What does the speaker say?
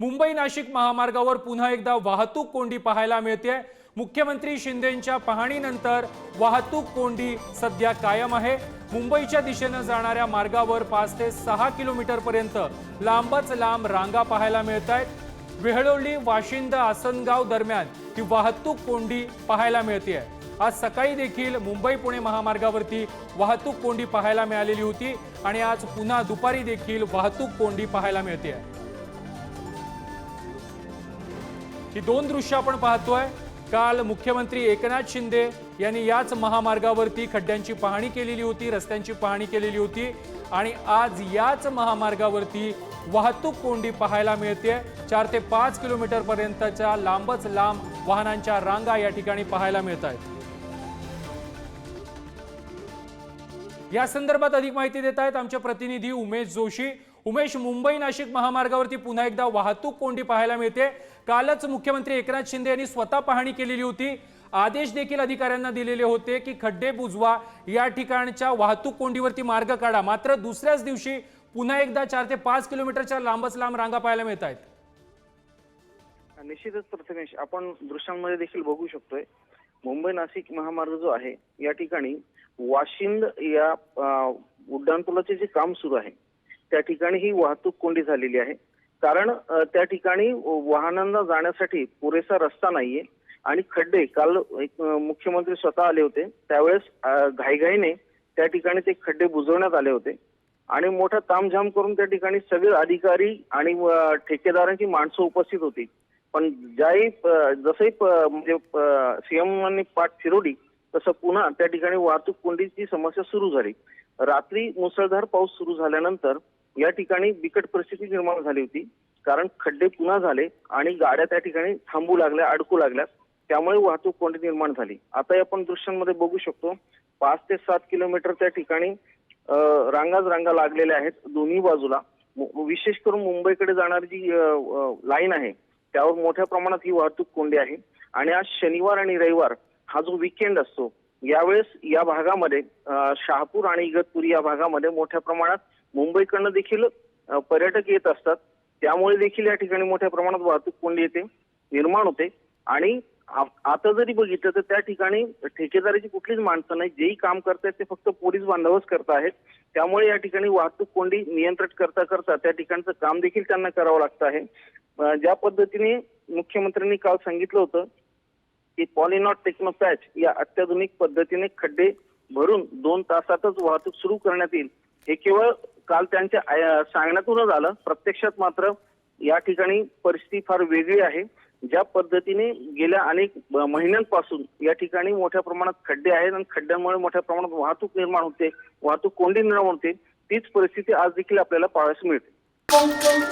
मुंबई नाशिक महामार्गावर पुन्हा एकदा वाहतूक कोंडी पाहायला मिळते मुख्यमंत्री शिंदेंच्या पाहणीनंतर वाहतूक कोंडी सध्या कायम आहे. मुंबईच्या दिशेनं जाणाऱ्या मार्गावर पाच ते सहा किलोमीटरपर्यंत लांबच लांब रांगा पाहायला मिळत आहेत वेहळोली वाशिंद आसनगाव दरम्यान ही वाहतूक कोंडी पाहायला मिळते आज सकाळी देखील मुंबई पुणे महामार्गावरती वाहतूक कोंडी पाहायला मिळालेली होती आणि आज पुन्हा दुपारी देखील वाहतूक कोंडी पाहायला मिळते आहे ही दोन दृश्य आपण पाहतोय. काल मुख्यमंत्री एकनाथ शिंदे यांनी याच महामार्गावरती खड्ड्यांची पाहणी केलेली होती रस्त्यांची पाहणी केलेली होती आणि आज याच महामार्गावरती वाहतूक कोंडी पाहायला मिळते. चार ते पाच किलोमीटर पर्यंतच्या लांबच लांब वाहनांच्या रांगा या ठिकाणी पाहायला मिळत आहेत या संदर्भात अधिक माहिती देत आहेत आमचे प्रतिनिधी उमेश जोशी. उमेश मुंबई नाशिक महामार्गावरती पुन्हा एकदा वाहतूक कोंडी पाहायला मिळते. कालच मुख्यमंत्री एकनाथ शिंदे यांनी स्वतः पाहणी केलेली होती. आदेश देखील अधिकाऱ्यांना दिलेले होते की खड्डे बुजवा या ठिकाणच्या वाहतूक कोंडीवरती मार्ग काढा. मात्र दुसऱ्याच दिवशी पुन्हा एकदा चार ते पाच किलोमीटरच्या लांबच लांब रांगा पाहायला मिळत आहेत. निश्चितच प्रथमेश आपण दृश्यांमध्ये देखील बघू शकतोय मुंबई नाशिक महामार्ग जो आहे या ठिकाणी वाशिंद या उड्डाणपुलाचे जे काम सुरू आहे त्या ठिकाणी ही वाहतूक कोंडी झालेली आहे. कारण त्या ठिकाणी वाहनांना जाण्यासाठी पुरेसा रस्ता नाहीये. आणि खड्डे काल एक मुख्यमंत्री स्वतः आले होते. त्यावेळेस घाईघाईने त्या ठिकाणी ते खड्डे बुजवण्यात आले होते. आणि मोठा तामझाम करून त्या ठिकाणी सगळे अधिकारी आणि ठेकेदारांची माणसं उपस्थित होती. पण ज्याही जसंही म्हणजे सीएमांनी पाठ फिरवली तसं पुन्हा त्या ठिकाणी वाहतूक कोंडीची समस्या सुरू झाली. रात्री मुसळधार पाऊस सुरू झाल्यानंतर या ठिकाणी बिकट परिस्थिती निर्माण झाली होती. कारण खड्डे पुन्हा झाले आणि गाड्या त्या ठिकाणी थांबू लागल्या अडकू लागल्या. त्यामुळे वाहतूक कोंडी निर्माण झाली. आता आपण दृश्यांमध्ये बघू शकतो पाच ते सात किलोमीटर त्या ठिकाणी रांगाच रांगा लागलेल्या आहेत दोन्ही बाजूला. विशेष करून मुंबईकडे जाणारी जी लाईन आहे त्यावर मोठ्या प्रमाणात ही वाहतूक कोंडी आहे. आणि आज शनिवार आणि रविवार हा जो विकेंड असतो यावेळेस या भागामध्ये शहापूर आणि इगतपुरी या भागामध्ये मोठ्या प्रमाणात मुंबईकडनं देखील पर्यटक येत असतात. त्यामुळे देखील या ठिकाणी मोठ्या प्रमाणात वाहतूक कोंडी येते निर्माण होते. आणि आता जरी बघितलं तर त्या ठिकाणी ठेकेदाराची कुठलीच माणसं नाही. जेही काम करतायत ते फक्त पोलीस बांधवच करत आहेत. त्यामुळे या ठिकाणी वाहतूक कोंडी नियंत्रित करता करता त्या ठिकाणचं काम देखील त्यांना करावं लागतं आहे. ज्या पद्धतीने मुख्यमंत्र्यांनी काल सांगितलं होतं की पॉलिनॉट टेक्नोपॅच या अत्याधुनिक पद्धतीने खड्डे भरून दोन तासातच वाहतूक सुरू करण्यात येईल. हे केवळ काल त्यांच्या सांगण्यातूनच आलं. प्रत्यक्षात मात्र या ठिकाणी परिस्थिती फार वेगळी आहे. ज्या पद्धतीने गेल्या अनेक महिन्यांपासून या ठिकाणी मोठ्या प्रमाणात खड्डे आहेत आणि खड्ड्यांमुळे मोठ्या प्रमाणात वाहतूक निर्माण होते वाहतूक कोंडी निर्माण होते तीच परिस्थिती आज देखील आपल्याला पाहायला मिळते.